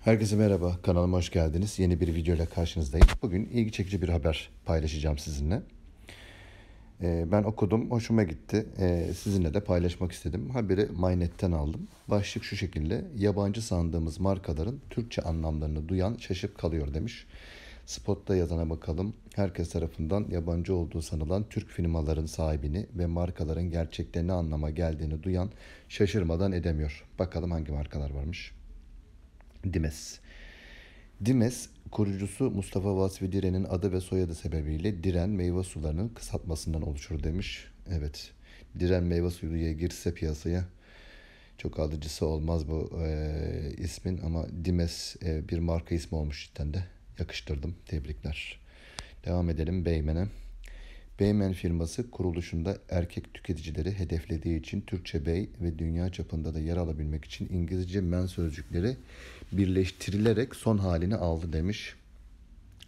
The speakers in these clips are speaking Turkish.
Herkese merhaba, kanalıma hoş geldiniz. Yeni bir video ile karşınızdayım. Bugün ilgi çekici bir haber paylaşacağım sizinle. Ee, ben okudum, hoşuma gitti. Ee, sizinle de paylaşmak istedim. Haberi MyNet'ten aldım. Başlık şu şekilde, yabancı sandığımız markaların Türkçe anlamlarını duyan şaşıp kalıyor demiş. Spot'ta yazana bakalım. Herkes tarafından yabancı olduğu sanılan Türk firmaların sahibini ve markaların gerçekte ne anlama geldiğini duyan şaşırmadan edemiyor. Bakalım hangi markalar varmış. Dimes. Dimes, kurucusu Mustafa Vasfi Diren'in adı ve soyadı sebebiyle Diren meyve sularının kısaltmasından oluşur demiş. Evet, Diren meyve suyu diye girse piyasaya çok alıcısı olmaz bu e, ismin ama Dimes e, bir marka ismi olmuş cidden de. Yakıştırdım. Tebrikler. Devam edelim Beymen'e. Beymen firması kuruluşunda erkek tüketicileri hedeflediği için Türkçe bey ve dünya çapında da yer alabilmek için İngilizce men sözcükleri birleştirilerek son halini aldı demiş.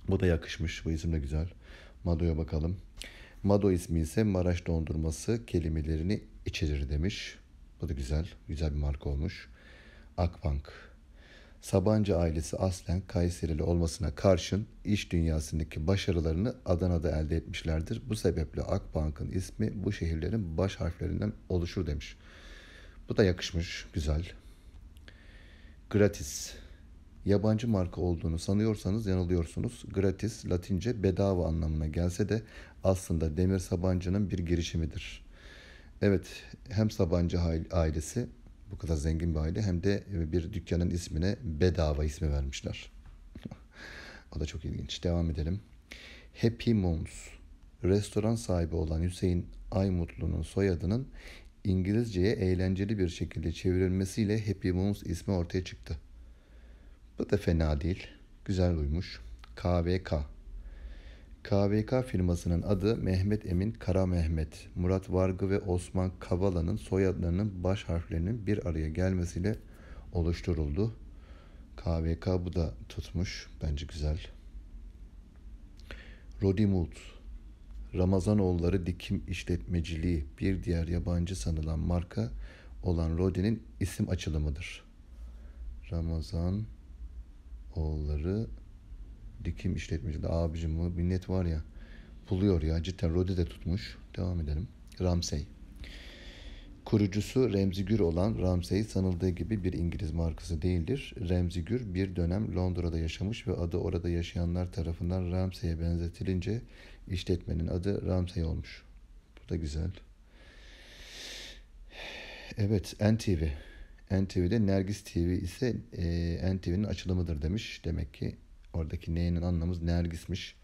Bu da yakışmış. Bu isim de güzel. Mado'ya bakalım. Mado ismi ise Maraş dondurması kelimelerini içerir demiş. Bu da güzel. Güzel bir marka olmuş. Akbank. Sabancı ailesi aslen Kayserili olmasına karşın iş dünyasındaki başarılarını Adana'da elde etmişlerdir. Bu sebeple Akbank'ın ismi bu şehirlerin baş harflerinden oluşur demiş. Bu da yakışmış, güzel. Gratis. Yabancı marka olduğunu sanıyorsanız yanılıyorsunuz. Gratis, Latince bedava anlamına gelse de aslında Demir Sabancı'nın bir girişimidir. Evet, hem Sabancı ailesi bu kadar zengin bir aile hem de bir dükkanın ismine bedava ismi vermişler. o da çok ilginç. Devam edelim. Happy Moms. Restoran sahibi olan Hüseyin Aymutlu'nun soyadının İngilizceye eğlenceli bir şekilde çevrilmesiyle Happy Moms ismi ortaya çıktı. Bu da fena değil. Güzel uymuş. KVK. KVK firmasının adı Mehmet Emin Kara Mehmet, Murat Vargı ve Osman Kavala'nın soyadlarının baş harflerinin bir araya gelmesiyle oluşturuldu. KVK bu da tutmuş. Bence güzel. Rodimult Ramazanoğulları Dikim İşletmeciliği bir diğer yabancı sanılan marka olan Rodi'nin isim açılımıdır. Ramazan oğulları dikim işletmeciliği abicim bu minnet var ya buluyor ya cidden Rodi de tutmuş. Devam edelim. Ramsey. Kurucusu Remzi Gür olan Ramsey sanıldığı gibi bir İngiliz markası değildir. Remzi Gür bir dönem Londra'da yaşamış ve adı orada yaşayanlar tarafından Ramsey'e benzetilince işletmenin adı Ramsey olmuş. Bu da güzel. Evet NTV. NTV'de Nergis TV ise e, NTV'nin açılımıdır demiş. Demek ki oradaki neyinin anlamı Nergis'miş.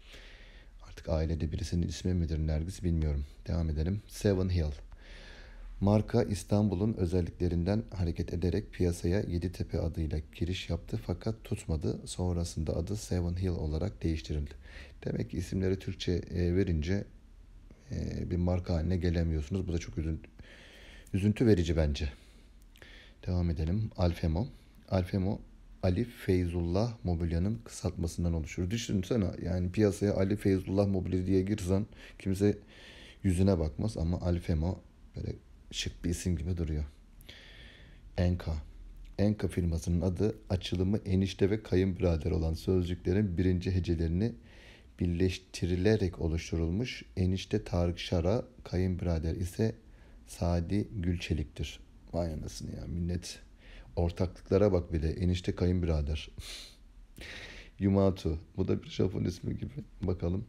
Artık ailede birisinin ismi midir Nergis bilmiyorum. Devam edelim. Seven Hill. Marka İstanbul'un özelliklerinden hareket ederek piyasaya Yeditepe adıyla giriş yaptı fakat tutmadı. Sonrasında adı Seven Hill olarak değiştirildi. Demek ki isimleri Türkçe e, verince e, bir marka haline gelemiyorsunuz. Bu da çok üzüntü, üzüntü verici bence. Devam edelim. Alfemo. Alfemo Ali Feyzullah Mobilya'nın kısaltmasından oluşur. Düşünsene yani piyasaya Ali Feyzullah Mobilya diye girsen kimse yüzüne bakmaz ama Alfemo böyle şık bir isim gibi duruyor. Enka. Enka firmasının adı açılımı enişte ve kayınbirader olan sözcüklerin birinci hecelerini birleştirilerek oluşturulmuş. Enişte Tarık Şara, kayınbirader ise Sadi Gülçelik'tir. Vay anasını ya millet. Ortaklıklara bak bir de. Enişte kayınbirader. Yumatu. Bu da bir Japon ismi gibi. Bakalım.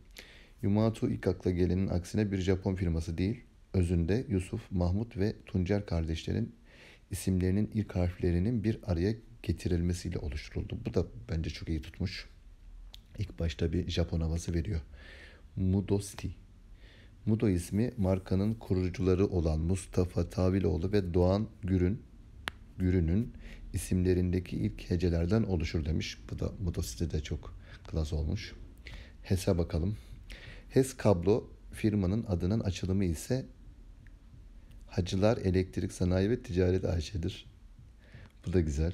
Yumatu ilk akla gelenin aksine bir Japon firması değil. Özünde Yusuf, Mahmut ve Tuncer kardeşlerin isimlerinin ilk harflerinin bir araya getirilmesiyle oluşturuldu. Bu da bence çok iyi tutmuş. İlk başta bir Japon havası veriyor. Mudosti. Mudo ismi markanın kurucuları olan Mustafa Taviloğlu ve Doğan Gürün Gürün'ün isimlerindeki ilk hecelerden oluşur demiş. Bu da Mudo de çok klas olmuş. HES'e bakalım. HES kablo firmanın adının açılımı ise Hacılar Elektrik Sanayi ve Ticaret AŞ'dir. Bu da güzel.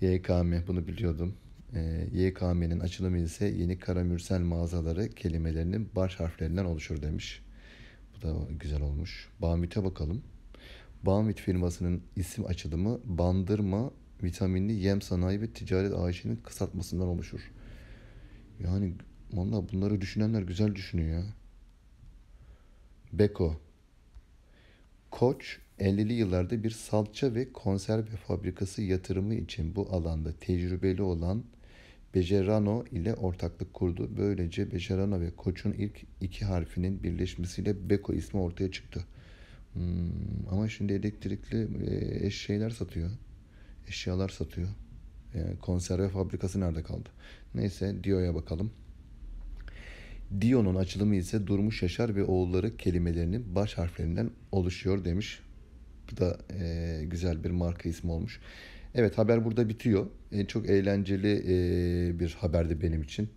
YKM bunu biliyordum. E, YKM'nin açılımı ise Yeni Karamürsel Mağazaları kelimelerinin baş harflerinden oluşur demiş. Bu da güzel olmuş. Bamüt'e bakalım. Bamüt firmasının isim açılımı Bandırma vitaminli yem sanayi ve ticaret AŞ'nin kısaltmasından oluşur. Yani valla bunları düşünenler güzel düşünüyor ya. Beko. Koç 50'li yıllarda bir salça ve konserve fabrikası yatırımı için bu alanda tecrübeli olan Bejerano ile ortaklık kurdu. Böylece Bejerano ve Koç'un ilk iki harfinin birleşmesiyle Beko ismi ortaya çıktı. Hmm, ama şimdi elektrikli e, şeyler satıyor. Eşyalar satıyor. Yani konserve fabrikası nerede kaldı? Neyse Dio'ya bakalım. Dio'nun açılımı ise Durmuş Yaşar ve oğulları kelimelerinin baş harflerinden oluşuyor demiş. Bu da e, güzel bir marka ismi olmuş. Evet haber burada bitiyor. E, çok eğlenceli e, bir haberdi benim için.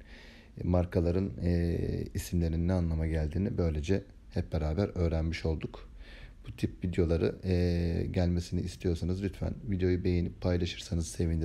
E, markaların e, isimlerinin ne anlama geldiğini böylece hep beraber öğrenmiş olduk. Tip videoları e, gelmesini istiyorsanız lütfen videoyu beğenip paylaşırsanız sevinirim.